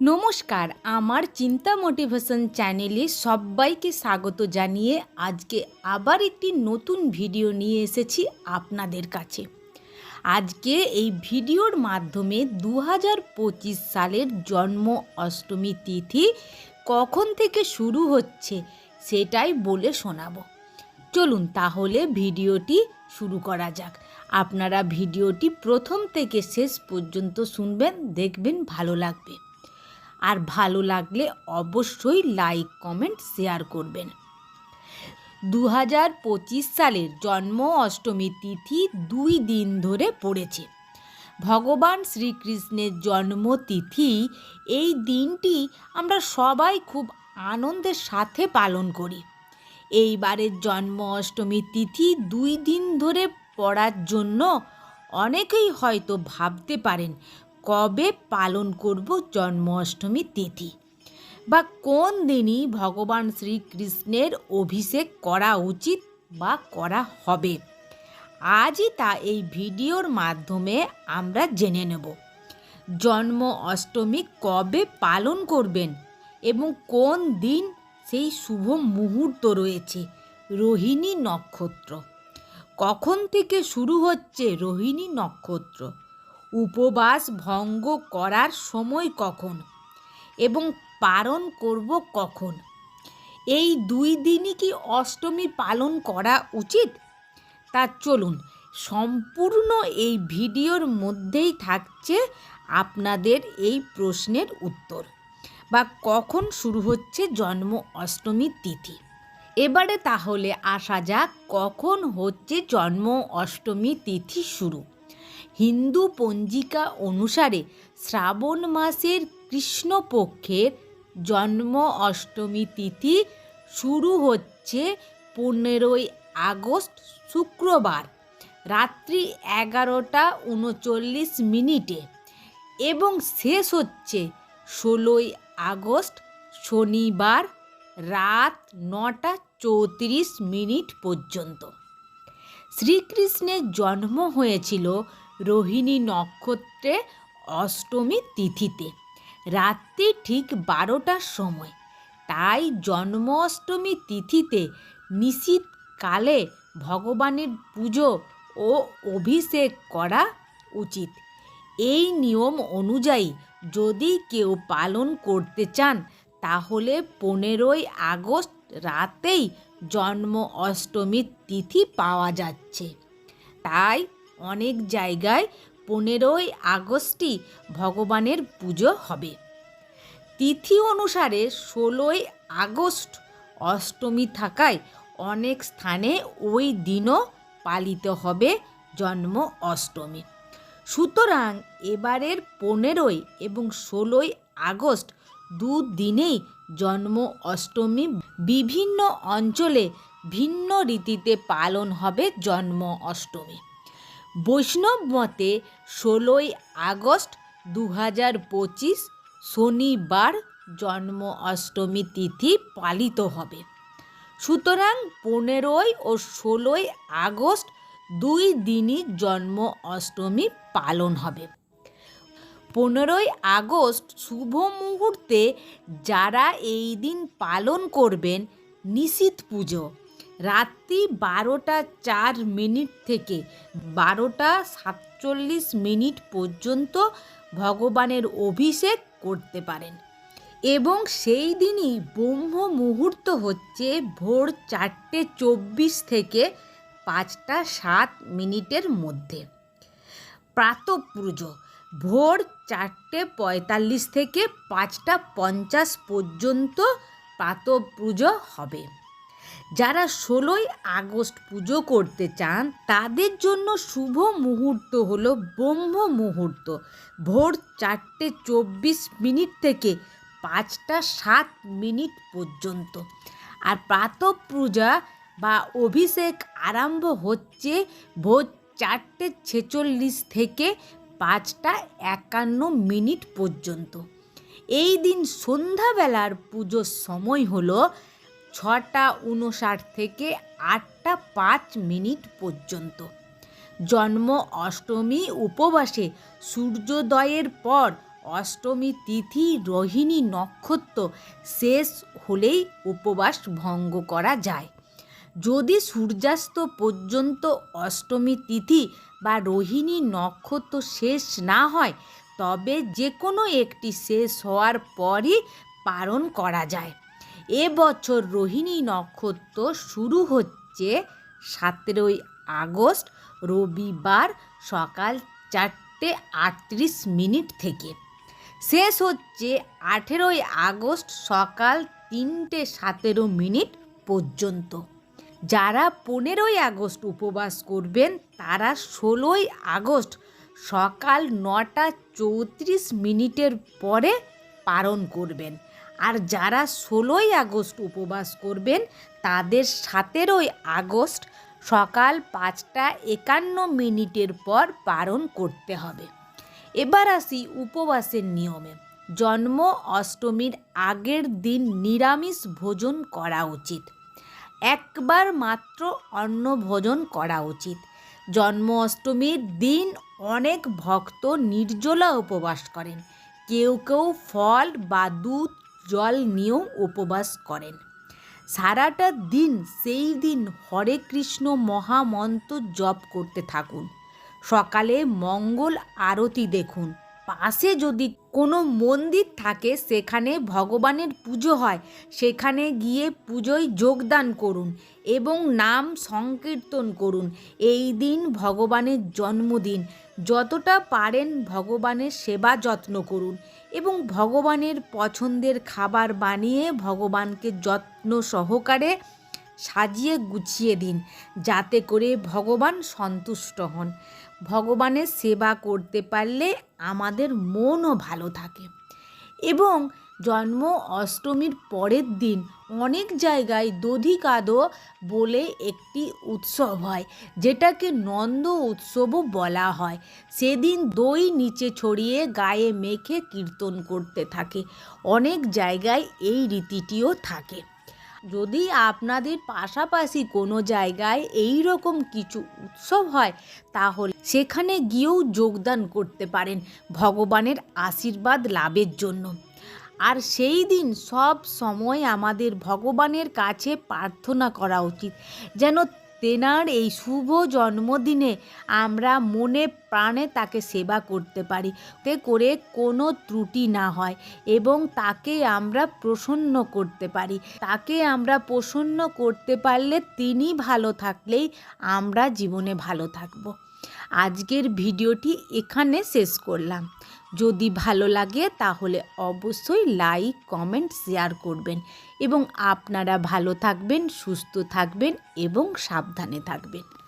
নমস্কার, আমার চিন্তা মোটিভেশন চ্যানেলে সবাইকে স্বাগত জানিয়ে আজকে আবার একটি নতুন ভিডিও নিয়ে এসেছি আপনাদের কাছে। আজকে এই ভিডিওর মাধ্যমে দু হাজার পঁচিশ সালের জন্ম অষ্টমী তিথি কখন থেকে শুরু হচ্ছে সেটাই বলে শোনাবো। চলুন তাহলে ভিডিওটি শুরু করা যাক। আপনারা ভিডিওটি প্রথম থেকে শেষ পর্যন্ত শুনবেন, দেখবেন ভালো লাগবে। আর ভালো লাগলে অবশ্যই লাইক কমেন্ট শেয়ার করবেন। দু হাজার পঁচিশ সালের জন্ম অষ্টমী তিথি দুই দিন ধরে পড়েছে। ভগবান শ্রীকৃষ্ণের জন্মতিথি এই দিনটি আমরা সবাই খুব আনন্দের সাথে পালন করি। এইবারের জন্ম অষ্টমী তিথি দুই দিন ধরে পড়ার জন্য অনেকেই হয়তো ভাবতে পারেন কবে পালন করব জন্মাষ্টমী তিথি? বা কোন দিনই ভগবান শ্রীকৃষ্ণের অভিষেক করা উচিত বা করা হবে? আজই তা এই ভিডিওর মাধ্যমে আমরা জেনে নেব। জন্ম অষ্টমী কবে পালন করবেন এবং কোন দিন সেই শুভ মুহূর্ত রয়েছে? রোহিণী নক্ষত্র। কখন থেকে শুরু হচ্ছে রোহিণী নক্ষত্র? উপবাস ভঙ্গ করার সময় কখন এবং পালন করব কখন? এই দুই দিনই কি অষ্টমী পালন করা উচিত? তা চলুন, সম্পূর্ণ এই ভিডিওর মধ্যেই থাকছে আপনাদের এই প্রশ্নের উত্তর। বা কখন শুরু হচ্ছে জন্ম অষ্টমী তিথি? এবারে তাহলে আসা যাক কখন হচ্ছে জন্ম অষ্টমী তিথি শুরু। হিন্দু পঞ্জিকা অনুসারে শ্রাবণ মাসের কৃষ্ণপক্ষের জন্ম অষ্টমী তিথি শুরু হচ্ছে পনেরোই আগস্ট শুক্রবার, রাত্রি এগারোটা উনচল্লিশ মিনিটে এবং শেষ হচ্ছে ষোলোই আগস্ট শনিবার রাত নটা চৌত্রিশ মিনিট পর্যন্ত। শ্রীকৃষ্ণের জন্ম হয়েছিল রোহিণী নক্ষত্রে অষ্টমী তিথিতে। রাত্রি ঠিক বারোটার সময়। তাই জন্ম অষ্টমী তিথিতে নিশীতকালে ভগবানের পুজো ও অভিষেক করা উচিত। এই নিয়ম অনুযায়ী যদি কেউ পালন করতে চান, তাহলে পনেরোই আগস্ট রাতেই জন্ম অষ্টমীর তিথি পাওয়া যাচ্ছে। তাই অনেক জায়গায় পনেরোই আগস্টই ভগবানের পুজো হবে। তিথি অনুসারে ষোলোই আগস্ট অষ্টমী থাকায় অনেক স্থানে ওই দিনও পালিত হবে জন্ম অষ্টমী। সুতরাং এবারের পনেরোই এবং ষোলোই আগস্ট দুদিনেই জন্ম অষ্টমী। বিভিন্ন অঞ্চলে ভিন্ন রীতিতে পালন হবে জন্ম অষ্টমী। বৈষ্ণব মতে ষোলোই আগস্ট দু হাজার পঁচিশ শনিবার জন্ম অষ্টমী তিথি পালিত হবে। সুতরাং পনেরোই ও ষোলোই আগস্ট দুই দিনই জন্ম অষ্টমী পালন হবে। পনেরোই আগস্ট শুভ মুহূর্তে যারা এই দিন পালন করবেন নিশীত পুজো। রাত্রি বারোটা চার মিনিট থেকে বারোটা সাতচল্লিশ মিনিট পর্যন্ত ভগবানের অভিষেক করতে পারেন। এবং সেই দিনই ব্রহ্ম মুহূর্ত হচ্ছে ভোর চারটে চব্বিশ থেকে পাঁচটা সাত মিনিটের মধ্যে। প্রাতঃপুজো ভোর চারটে পঁয়তাল্লিশ থেকে পাঁচটা পঞ্চাশ পর্যন্ত প্রাতঃপুজো হবে। যারা ষোলোই আগস্ট পুজো করতে চান, তাদের জন্য শুভ মুহূর্ত হলো ব্রহ্ম মুহূর্ত। ভোর চারটে চব্বিশ মিনিট থেকে পাঁচটা সাত মিনিট পর্যন্ত। আর প্রাতঃপূজা বা অভিষেক আরম্ভ হচ্ছে ভোর চারটে ছেচল্লিশ থেকে পাঁচটা একান্ন মিনিট পর্যন্ত। এই দিন সন্ধ্যাবেলার পুজোর সময় হলো ছটা উনষাট থেকে আটটা পাঁচ মিনিট পর্যন্ত। জন্ম অষ্টমী উপবাসে সূর্যোদয়ের পর অষ্টমী তিথি রোহিণী নক্ষত্র শেষ হলেই উপবাস ভঙ্গ করা যায়। যদি সূর্যাস্ত পর্যন্ত অষ্টমী তিথি বা রোহিণী নক্ষত্র শেষ না হয়, তবে যে কোনো একটি শেষ হওয়ার পরই পালন করা যায়। এবছর রোহিণী নক্ষত্র শুরু হচ্ছে সতেরোই আগস্ট রবিবার সকাল চারটে আটত্রিশ মিনিট থেকে। শেষ হচ্ছে আঠেরোই আগস্ট সকাল তিনটে সতেরো মিনিট পর্যন্ত। যারা পনেরোই আগস্ট উপবাস করবেন, তারা ষোলোই আগস্ট সকাল নটা চৌত্রিশ মিনিটের পরে পালন করবেন। আর যারা ষোলোই আগস্ট উপবাস করবেন, তাদের সতেরোই আগস্ট সকাল পাঁচটা একান্ন মিনিটের পর পালন করতে হবে। এবার আসি উপবাসের নিয়মে। জন্ম অষ্টমীর আগের দিন নিরামিষ ভোজন করা উচিত। একবার মাত্র অন্ন ভোজন করা উচিত। জন্ম অষ্টমীর দিন অনেক ভক্ত নির্জলা উপবাস করেন। কেউ কেউ ফল বা দুধ জল নিয়েও উপবাস করেন। সারাটা দিন সেই দিন হরে কৃষ্ণ মহামন্ত্র জপ করতে থাকুন। সকালে মঙ্গল আরতি দেখুন। পাশে যদি কোনো মন্দির থাকে, সেখানে ভগবানের পুজো হয়। সেখানে গিয়ে পুজোয় যোগদান করুন এবং নাম সংকীর্তন করুন। এই দিন ভগবানের জন্মদিন। যতটা পারেন ভগবানের সেবা যত্ন করুন। এবং ভগবানের পছন্দের খাবার বানিয়ে ভগবানকে যত্ন সহকারে সাজিয়ে গুছিয়ে দিন, যাতে করে ভগবান সন্তুষ্ট হন। ভগবানের সেবা করতে পারলে আমাদের মনও ভালো থাকে। এবং জন্ম অষ্টমীর পরের দিন। অনেক জায়গায় দধিকাদো বলে একটি উৎসব হয়, যেটাকে নন্দ উৎসবও বলা হয়। সেদিন দই নিচে ছড়িয়ে গায়ে মেখে কীর্তন করতে থাকে। অনেক জায়গায় এই রীতিটিও থাকে। যদি আপনাদের পাশাপাশি কোনো জায়গায় এই রকম কিছু উৎসব হয়, তাহলে সেখানে গিয়েও যোগদান করতে পারেন ভগবানের আশীর্বাদ লাভের জন্য। আর সেই দিন সব সময় আমাদের ভগবানের কাছে প্রার্থনা করা উচিত। যেন তেনার এই শুভ জন্মদিনে আমরা মনে প্রাণে তাকে সেবা করতে পারি, তে করে কোনো ত্রুটি না হয় এবং তাকে আমরা প্রসন্ন করতে পারি। তাকে আমরা প্রসন্ন করতে পারলে তিনি ভালো থাকলেই আমরা জীবনে ভালো থাকব। আজকের ভিডিওটি এখানে শেষ করলাম। যদি ভালো লাগে তাহলে অবশ্যই লাইক, কমেন্ট, শেয়ার করবেন এবং আপনারা ভালো থাকবেন, সুস্থ থাকবেন এবং সাবধানে থাকবেন।